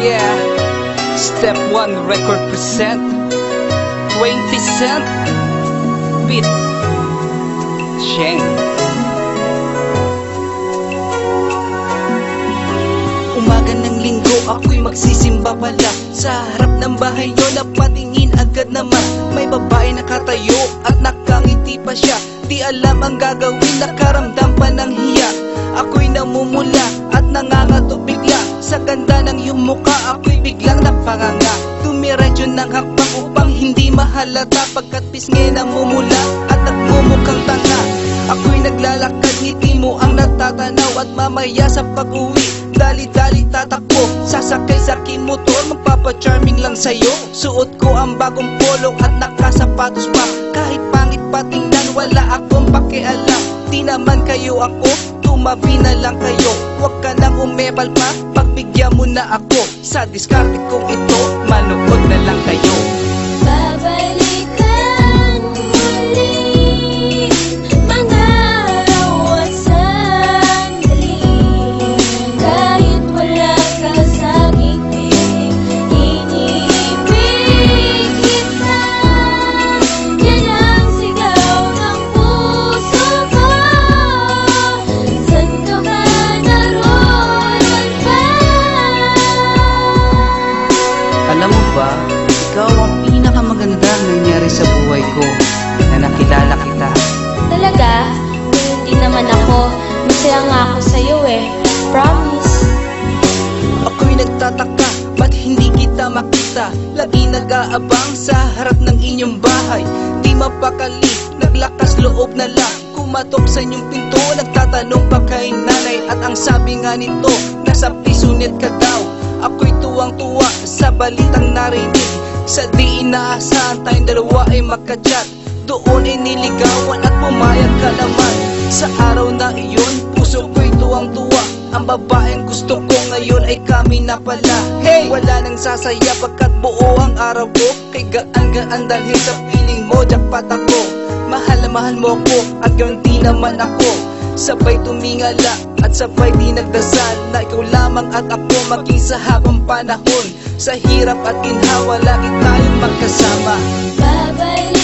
Yeah, Step 1 Record Present 20 Cent. Beat. Sheng Umaga ng linggo ako'y magsisimba pala. Sa harap ng bahay nyo napatingin agad naman. May babae nakatayo at nakangiti pa siya. Di alam ang gagawin nakaramdam pa ng hiya. Ako'y namumula at nangangato bigla Sa ganda ng iyong mukha ako'y biglang napanganga. Dumiretso ng hakbang upang hindi mahalata Pagkat pisngi namumula at nagmumukhang tanga. Ako'y naglalakad, ngiti mo ang natatanaw At mamaya sa pag-uwi, dali-dali tatakbo. Sasakay sa aking motor, magpapa-charming lang sa'yo. Suot ko ang bagong polo at nakasapatos pa. Kahit pangit patingnan, wala akong pakialam. Di naman kayo ako, tumabi na lang kayo. Huwag ka nang umepal pa, pagbigyan mo na ako Sa diskarte kong ito, manood na lang kayo Promise. Ako'y nagtataka, ba't hindi kita makita? Lagi nag-aabang sa harap ng inyong bahay. Di mapakali, naglakas loob na lang. Kumatok sa inyong pinto, nagtatanong pa kay nanay. At ang sabi nga nito, nasa pisunit ka daw. Ako'y tuwang-tuwa sa balitang narinig. Sa di inaasahan tayong dalawa ay magkachat Doon ay niligawan at pumayag ka naman. Sa araw na iyon, puso ko'y tuwang-tuwa Ang babaeng gusto ko ngayon ay kami na pala. Hey! Wala nang sasaya pagkat buo ang araw ko. Kay gaan-gaan dahil sa piling mo, jackpot ako. Mahal na mahal mo ko, hanggang di naman ako. Sabay tumingala at sabay di nagdasal. Na ikaw lamang at ako maging sa habang panahon. Sa hirap at ginhawa, lagi tayong magkasama. Babalikan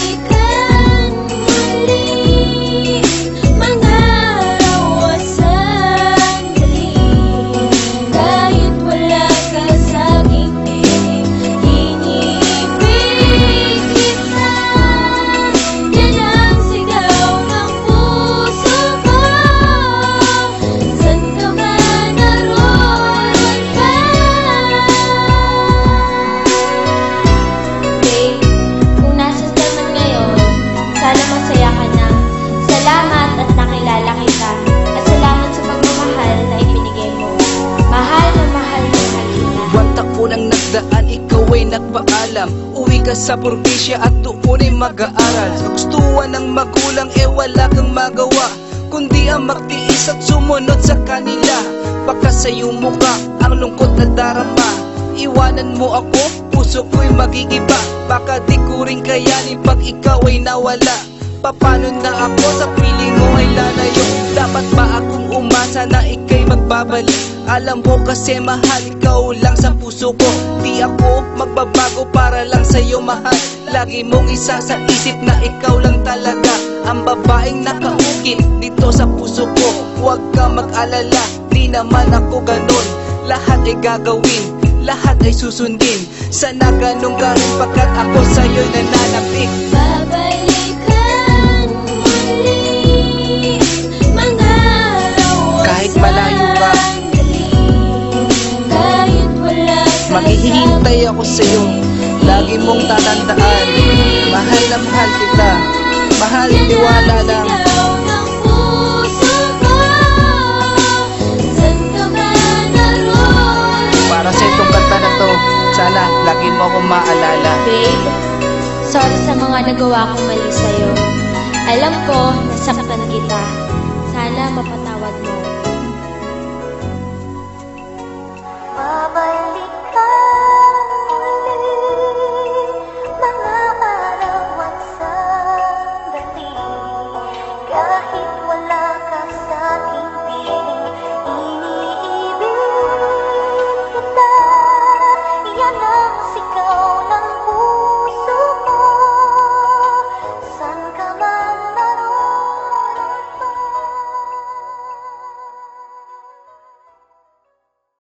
Buwan taon ang nagdaan, ikaw ay nagpaalam. Uwi ka sa probinsya at doon ay mag-aaral. Sa gustuhan ng magulang, eh wala kang magawa Kundi ang magtiis at sumunod sa kanila. Baka sa iyong mukha, ang lungkot na darama. Iwanan mo ako, puso ko'y magigiba. Baka di ko rin kayanin pag ikaw ay nawala Paano na ako sa piling mo ay lalayo? Dapat ba akong umasa na ikay magbabalik? Alam mo kasi mahal ikaw lang sa puso ko. Di ako magbabago para lang sa'yo mahal. Lagi mong isa sa isip na ikaw lang talaga. Ang babaeng nakaukit dito sa puso ko. Huwag ka mag-alala, di naman ako ganon. Lahat ay gagawin, lahat ay susundin. Sana ganun ka rin pagkat ako sa'yo'y nananapik Babalikan Maghihintay ako sa'yo. Lagi mong tatandaan. Mahal na mahal kita. Mahal tiwala lang. Para sa itong kanta na to Sana lagi mo akong maalala. Babe, sorry sa mga nagawa kong mali sa'yo. Alam ko, nasaktan kita. Sana mapatawad mo